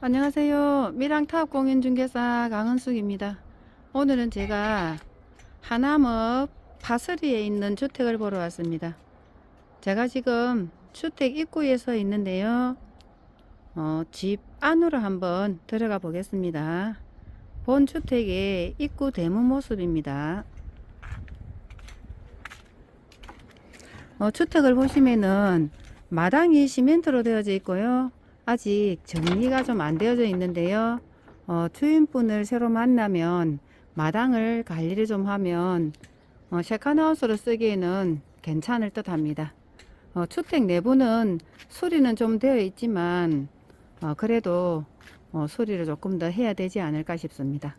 안녕하세요. 미랑타업 공인중개사 강은숙입니다. 오늘은 제가 하남읍 파서리에 있는 주택을 보러 왔습니다. 제가 지금 주택 입구에 서 있는데요. 어, 집 안으로 한번 들어가 보겠습니다. 본 주택의 입구 대문 모습입니다. 어, 주택을 보시면은 마당이 시멘트로 되어져 있고요. 아직 정리가 좀 안 되어져 있는데요. 어, 주인분을 새로 만나면 마당을 관리를 좀 하면 어, 셰카나우스로 쓰기에는 괜찮을 듯 합니다. 어, 주택 내부는 수리는 좀 되어 있지만 어, 그래도 어, 수리를 조금 더 해야 되지 않을까 싶습니다.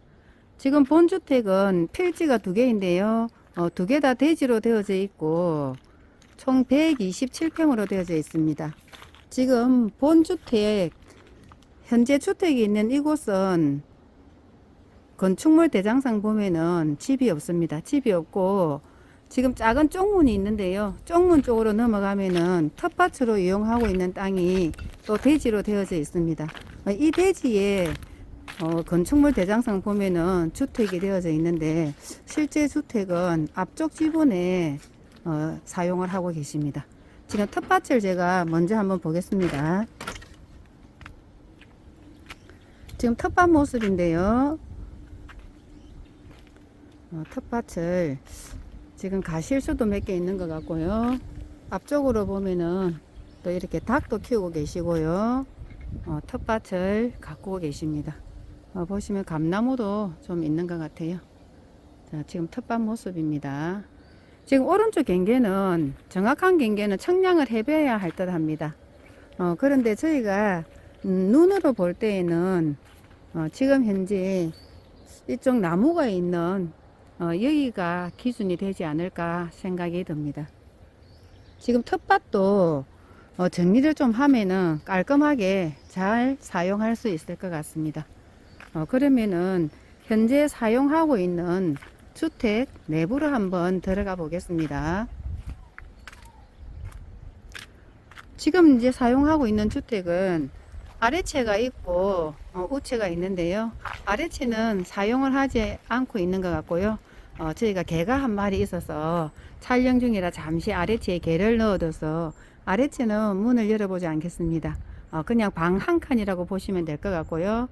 지금 본 주택은 필지가 두 개인데요. 어, 두 개 다 대지로 되어져 있고 총 127평으로 되어져 있습니다. 지금 본 주택 현재 주택이 있는 이곳은 건축물 대장상 보면은 집이 없습니다. 집이 없고 지금 작은 쪽문이 있는데요. 쪽문 쪽으로 넘어가면은 텃밭으로 이용하고 있는 땅이 또 대지로 되어져 있습니다. 어, 이 대지에 어, 건축물 대장상 보면은 주택이 되어져 있는데 실제 주택은 앞쪽 지분에 어, 사용을 하고 계십니다. 지금 텃밭을 제가 먼저 한번 보겠습니다. 지금 텃밭 모습인데요. 어, 텃밭을 지금 가실수도 몇 개 있는 것 같고요. 앞쪽으로 보면은 또 이렇게 닭도 키우고 계시고요. 어, 텃밭을 가꾸고 계십니다. 어, 보시면 감나무도 좀 있는 것 같아요. 자, 지금 텃밭 모습입니다. 지금 오른쪽 경계는 정확한 경계는 청량을 해봐야 할 듯 합니다. 어, 그런데 저희가 음, 눈으로 볼 때에는 어, 지금 현재 이쪽 나무가 있는 어, 여기가 기준이 되지 않을까 생각이 듭니다. 지금 텃밭도 어, 정리를 좀 하면은 깔끔하게 잘 사용할 수 있을 것 같습니다. 어, 그러면은 현재 사용하고 있는 주택 내부로 한번 들어가 보겠습니다. 지금 이제 사용하고 있는 주택은 아래채가 있고 어, 우체가 있는데요. 아래채는 사용을 하지 않고 있는 것 같고요. 어, 저희가 개가 한 마리 있어서 촬영 중이라 잠시 아래채에 개를 넣어둬서 아래채는 문을 열어보지 않겠습니다. 어, 그냥 방 한 칸이라고 보시면 될 것 같고요.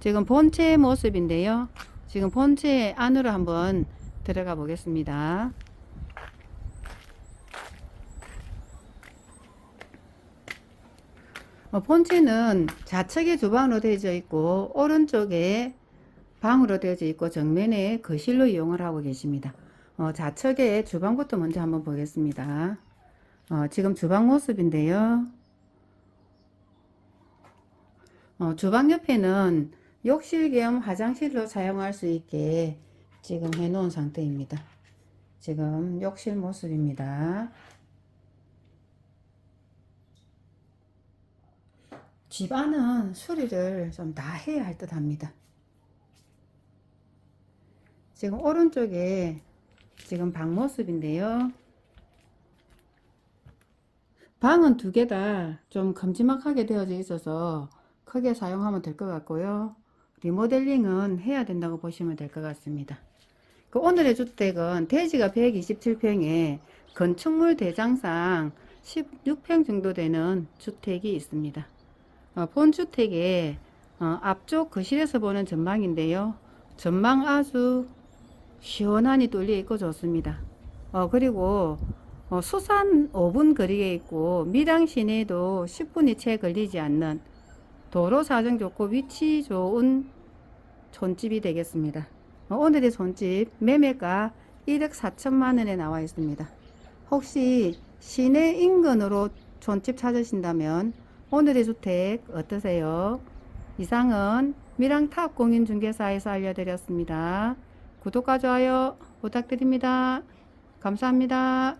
지금 본체 모습인데요. 지금 본체 안으로 한번 들어가 보겠습니다. 어, 본체는 좌측에 주방으로 되어져 있고 오른쪽에 방으로 되어져 있고 정면에 거실로 이용을 하고 계십니다. 어, 좌측에 주방부터 먼저 한번 보겠습니다. 어, 지금 주방 모습인데요. 어, 주방 옆에는 욕실 겸 화장실로 사용할 수 있게 지금 해 놓은 상태입니다. 지금 욕실 모습입니다. 집 안은 수리를 좀 다 해야 할 듯 합니다. 지금 오른쪽에 지금 방 모습인데요. 방은 두 개 다좀 큼지막하게 되어져 있어서 크게 사용하면 될 것 같고요. 리모델링은 해야 된다고 보시면 될 것 같습니다. 그 오늘의 주택은 대지가 127평에 건축물 대장상 16평 정도 되는 주택이 있습니다. 어, 본 주택의 어, 앞쪽 거실에서 보는 전망인데요. 전망 아주 시원하니 뚫려 있고 좋습니다. 어, 그리고 어, 수산 5분 거리에 있고 밀양 시내도 10분이 채 걸리지 않는 도로 사정 좋고 위치 좋은 촌집이 되겠습니다. 어, 오늘의 촌집 매매가 1억 4천만 원에 나와 있습니다. 혹시 시내 인근으로 촌집 찾으신다면 오늘의 주택 어떠세요? 이상은 미랑탑 공인중개사에서 알려드렸습니다. 구독과 좋아요 부탁드립니다. 감사합니다.